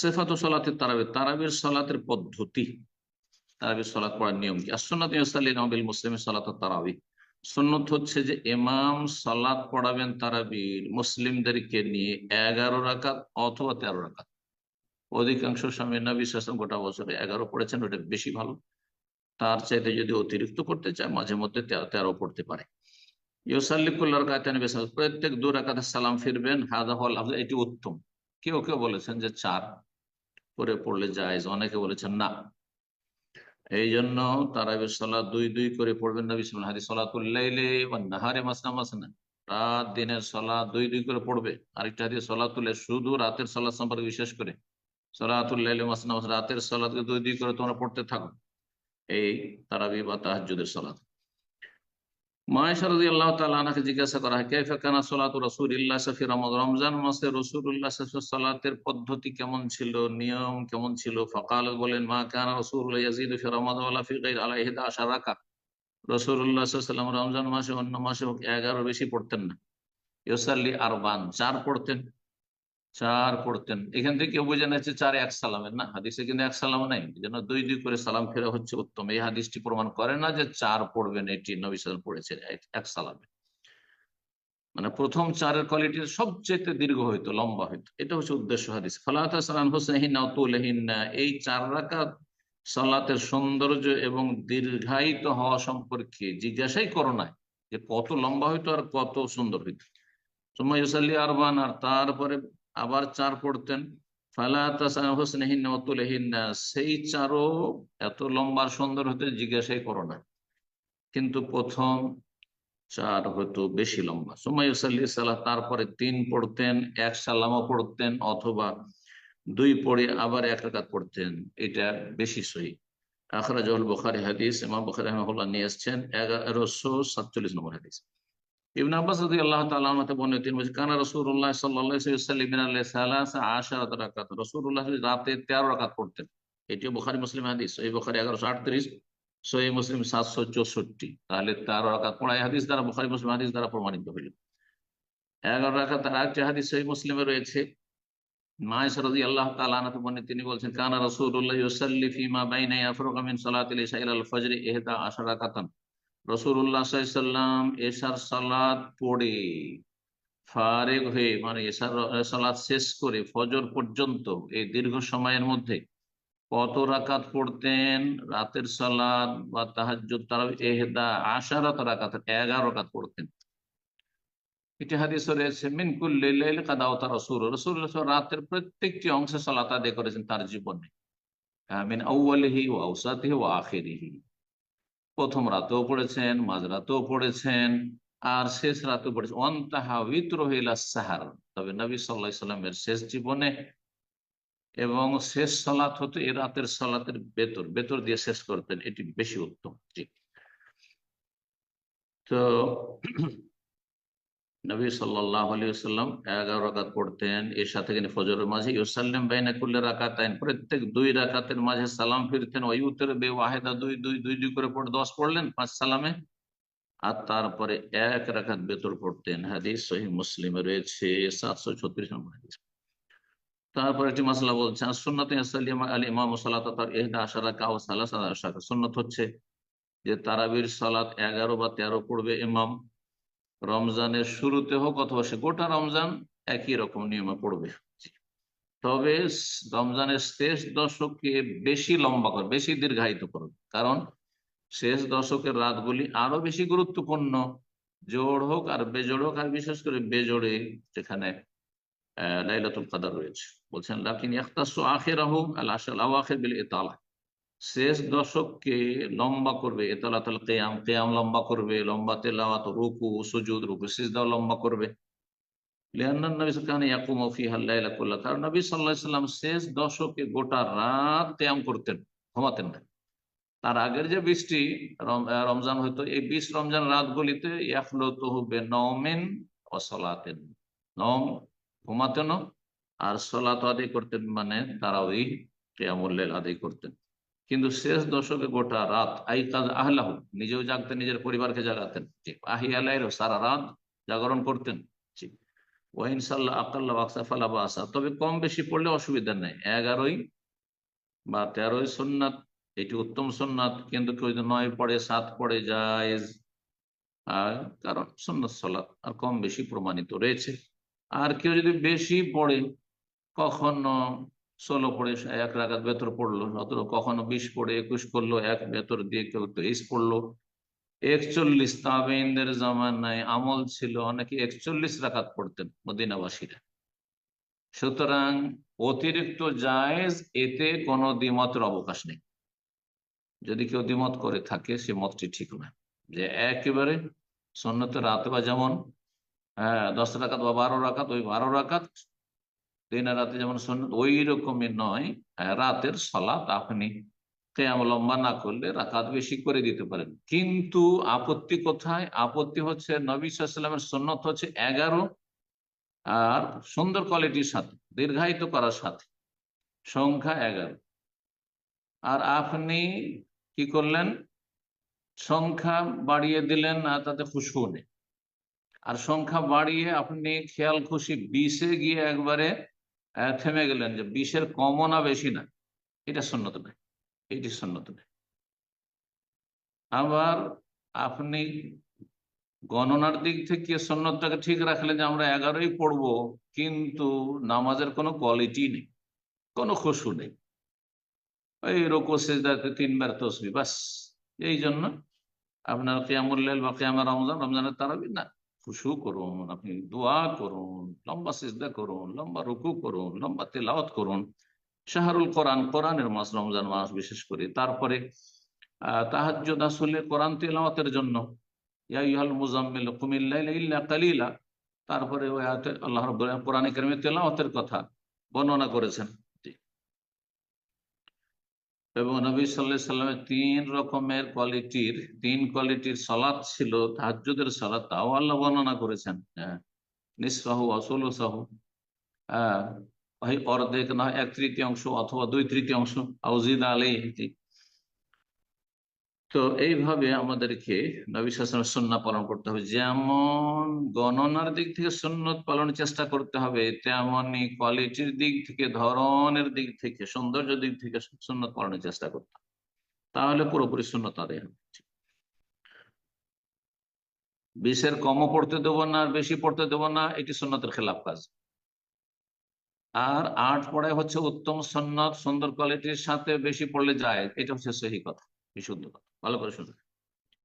সেফাত সলাতের তারাবির তারাবির সলাতের পদ্ধতি। তারাবির সলাত পড়ার নিয়ম কি? আসন্নাত নবিল মুসলিমের সলাত তারাবি। সুন্নত হচ্ছে যে ইমাম সলাত পড়াবেন তারাবির মুসলিমদেরকে নিয়ে এগারো রাকাত অথবা তেরো রাকাত। অধিকাংশ স্বামী নবী শাসন গোটা বছরে এগারো পড়েছেন, ওটা বেশি ভালো। তার চাইতে যদি অতিরিক্ত করতে চায়, মাঝে মধ্যে তেরো পড়তে পারে। ইউসাল্লিকুল্লাহ প্রত্যেক দু রাকাতে সালাম ফিরবেন, হাদা হল এটি উত্তম। কেউ কেউ বলেছেন যে চার। করে পড়লে যায় অনেকে বলেছেন না। এই জন্য তারাবির সলা দুই দুই করে পড়বেন না। বিসমুল হাদি সলাতুল্লাইলে বা নাহারে মাসনা মাসনা। রাত দিনের সলা দুই দুই করে পড়বে। আরেকটা হাদিস সলাতুল্লাহ শুধু রাতের সলা সম্পর্কে বিশেষ করে। সলাতুল্লাইলে মাসনা মাসনা, রাতের সলাতকে দুই দুই করে তোমরা পড়তে থাকো। এই তারাবি বা তাহাজুদের আল্লাহ তালাকে জিজ্ঞাসা করা হয়, কেফে সফি রমজান মাসে পদ্ধতি কেমন ছিল, নিয়ম কেমন ছিল? ফকাল বলেন, মা কানা আশা রাখা রমজান মাসে অন্য মাসে এগারো বেশি পড়তেন না। ইউসাল্লি আরবান, চার পড়তেন। চার পড়তেন। এখান থেকে কেউ বোঝা যাচ্ছে চার এক সালামের। না, হাদিসে কিন্তু এক সালাম নাই। যেন দুই দুই করে সালাম ফেরা হচ্ছে উত্তম। এই হাদিসটি প্রমাণ করে না যে চার পড়বেন এটি নবী সালাম পড়েছে এক সালামে। মানে প্রথম চারের কোয়ালিটি সবচেয়ে দীর্ঘ হইতো, লম্বা হইতো। এটা হচ্ছে উদ্দেশ্য হাদিস। ফলাতাম হোসেন এই চার রাকাত সালাতের সৌন্দর্য এবং দীর্ঘায়িত হওয়া সম্পর্কে জিজ্ঞাসাই করো না যে কত লম্বা হইতো আর কত সুন্দর হইতো। সময় আরবান আর তারপরে আবার চার পড়তেন সেই চারও এত লম্বা সুন্দর হতে জিজ্ঞাসাই করো না। কিন্তু প্রথম চার হয়তো বেশি লম্বা। সময় সাল্লাহ তারপরে তিন পড়তেন, এক সালামও পড়তেন, অথবা দুই পড়ে আবার এক রাকাত পড়তেন, এটা বেশি সহি। আখরাজল বখারি হাদিস, ইমাম বখারি রহমুল্লাহ নিয়ে এসছেন, এগারোশো সাতচল্লিশ নম্বর হাদিস। ইবন আব্বাস আল্লাহ কানা রাকাত। রাসূলুল্লাহ রাতে 13 রাকাত পড়তেন। এটিও বুখারী, মুসলিম হাদিস। এই বুখারী 1138 সহিহ মুসলিম 764 তাহলে 13 রাকাত পড়াই হাদিস দ্বারা, বুখারী, মুসলিম হাদিস দ্বারা প্রমাণিত হইল। 11 রাকাত আর আরেকটি হাদিস সহিহ মুসলিমে রয়েছে। মায়েশা রাদিয়াল্লাহু তাআলা আনহা বর্ণিত, তিনি বলছেন, কানা রাসূলুল্লাহ ইউসাল্লি ফিমা বাইনা ইয়াফরুগা মিন সালাতিল ইশা ইলাল আশারা রাকাতান রসুল্লাহাম এসার সালাদ পড়ে। ফারেক হয়ে মানে এসার সালাদ শেষ করে ফজর পর্যন্ত, এই দীর্ঘ সময়ের মধ্যে কত রাকাত পড়তেন? রাতের সালাদ বা তাহাজ তারা এহেদা, আশারত রাকাত, এগারো রাকাত পড়তেন। এটি রসুল্লাহ রাতের প্রত্যেকটি অংশে সালাত আদায় করেছেন তার জীবনে। মিন আউ্বালিহি ও আউসাতিহি ও আখেরিহি। প্রথম রাতেও পড়েছেন, মাঝ রাতেও পড়েছেন, আর শেষ রাতেও পড়েছেন অন্তাহা রহিলা সাহার। তবে নবী সাল্লাহ সাল্লামের শেষ জীবনে এবং শেষ সলাত হতো এ রাতের সলাতের বেতর বেতর দিয়ে শেষ করতেন। এটি বেশি উত্তম। ঠিক তো নবী সাল্লাহ আলিয়াল্লাম এগারো রাকাত পড়তেন, এর সাথে কিন্তু ফজরের মাঝে ইউসাল্লাম বাইনা করলে রাকাতাইন, প্রত্যেক দুই রাকাতের মাঝে সালাম ফিরতেন। ওই উত্তরে বে ওয়াহেদা দুই দুই দুই দুই করে পড়ে, দশ পড়লেন, পাঁচ সালামে। আর তারপরে এক রাকাত বেতর পড়তেন। হাদিস সহি মুসলিমে রয়েছে, সাতশো ছত্রিশ নম্বর হাদিস। তারপর একটি মশলা বলছেন সুন্নত আলী ইমাম সালাত এহদা আশারা কাউ সালাস সুন্নত হচ্ছে যে তারাবির সালাত এগারো বা তেরো পড়বে ইমাম রমজানের শুরুতে হোক অথবা সে গোটা রমজান একই রকম নিয়মে পড়বে। তবে রমজানের শেষ দশকে বেশি লম্বা করবে বেশি দীর্ঘায়িত করবে। কারণ শেষ দশকের রাতগুলি আরও বেশি গুরুত্বপূর্ণ। জোড় হোক আর বেজোড় হোক, আর বিশেষ করে বেজোড়ে যেখানে লাইলাতুল কাদার রয়েছে। বলছেন, লাকিন ইয়াখতাসু আখিরাহু আল আশাল আওয়াখির বিল ইতালা। শেষ দশককে লম্বা করবে এতলাতল কেয়াম কেয়াম লম্বা করবে, লম্বা তেলাওয়াত, রুকু, সুজুদ, রুকু, সিজদাও লম্বা করবে। কারণ নবী সাল্লাম শেষ দশকে গোটা রাত করতেন, ঘুমাতেন না। তার আগের যে বৃষ্টি রমজান হইতো এই বিশ রমজান রাতগুলিতে ইয়াফলত হবে নমেন অসলাতেন নম ঘুমাতেন আর সলাত আদায় করতেন মানে তারা ওই কেয়ামুল্লেল আদায় করতেন। কিন্তু শেষ দশকে গোটা রাত আই কাজ আহলাহ, নিজেও জাগতেন, নিজের পরিবারকে জাগাতেন। আহি আলাইর সারা রাত জাগরণ করতেন। তবে কম বেশি পড়লে অসুবিধা নেই। এগারোই বা তেরোই সোননাথ, এটি উত্তম সোননাথ, কিন্তু কেউ যদি নয় পড়ে, সাত পড়ে যায় কারণ সুন্নত সলাৎ আর কম বেশি প্রমাণিত রয়েছে। আর কেউ যদি বেশি পড়ে, কখনো ষোলো পড়ে এক রাগাত ভেতর পড়ল, অথবা কখনো বিশ পড়ে একুশ করল এক ভেতর দিয়ে কেউ তেইশ পড়ল। একচল্লিশ তাবেইনদের জামানায় আমল ছিল অনেকে একচল্লিশ রাকাত পড়তেন মদিনাবাসীরা। সুতরাং অতিরিক্ত জায়েজ এতে কোনো দ্বিমতের অবকাশ নেই। যদি কেউ দ্বিমত করে থাকে, সে মতটি ঠিক না যে একেবারে সন্ন্যতের রাত বা যেমন হ্যাঁ দশ রাখাত বা বারো রাকাত ওই বারো রাকাত দিনের রাতে যেমন সন্ন্যত ওই রকমের নয় রাতের সলাত আপনি কেয়াম লম্বা না করলে রাকাত বেশি করে দিতে পারেন। কিন্তু আপত্তি কোথায়? আপত্তি হচ্ছে নবী সাল্লামের সন্ন্যত হচ্ছে এগারো, আর সুন্দর কোয়ালিটির সাথে, দীর্ঘায়িত করার সাথে। সংখ্যা এগারো। আর আপনি কি করলেন? সংখ্যা বাড়িয়ে দিলেন আর তাতে খুশবু নেই। আর সংখ্যা বাড়িয়ে আপনি খেয়াল খুশি, বিশে গিয়ে একবারে থেমে গেলেন যে বিশের কমও না বেশি না। এটা সন্ন্যত নয়। এটি সন্ন্যত নয়। আবার আপনি গণনার দিক থেকে সন্ন্যতটাকে ঠিক রাখলেন যে আমরা এগারোই পড়ব, কিন্তু নামাজের কোনো কোয়ালিটি নেই, কোনো খুশু নেই। ওই রোকো সেজদাতে তিনবার তসবি, বাস। এই জন্য আপনার কেয়ামুল্লাল বা কেয়ামা রমজান, রমজানের তারাবি না। খুশু করুন, আপনি দোয়া করুন, লম্বা সিজদা করুন, লম্বা রুকু করুন, লম্বা তেলাওয়াত করুন। শাহরুল কোরআন, কোরআনের মাস, রমজান মাস বিশেষ করে। তারপরে তাহাজ্জুদ আসলে কোরআন তেলাওয়াতের জন্য। ইয়া ইহাল মুজাম্মিল কুমিল্লাইলা ইল্লা কালিলা। তারপরে ওই আল্লাহ রাব্বুল কোরআনে কারিমে তেলাওয়াতের কথা বর্ণনা করেছেন। এবং নবী সাল্লাহ সাল্লামের তিন রকমের কোয়ালিটির, তিন কোয়ালিটির সলাদ ছিল তাহাজুদের সালাদ তাও আল্লাহ বর্ণনা করেছেন। হ্যাঁ অসল সহ হ্যাঁ অর্ধেক না এক তৃতীয়াংশ অথবা দুই তৃতীয়াংশ। আউজিদ আলাইহি। তো এইভাবে আমাদেরকে নবী শাসনের সন্না পালন করতে হবে। যেমন গণনার দিক থেকে সুন্নত পালনের চেষ্টা করতে হবে তেমনই কোয়ালিটির দিক থেকে, ধরনের দিক থেকে, সৌন্দর্য দিক থেকে সুন্নত পালনের চেষ্টা করতে হবে। তাহলে পুরোপুরি সুন্নত আদায় হবে। বিশের কমও পড়তে দেবো না, আর বেশি পড়তে দেবো না, এটি সুন্নতের খেলাফ কাজ। আর আট পড়ায় হচ্ছে উত্তম সন্ন্যত সুন্দর কোয়ালিটির সাথে বেশি পড়লে যায়, এটা হচ্ছে সেই কথা। বিশুদ্ধ ভালো করে শুনবে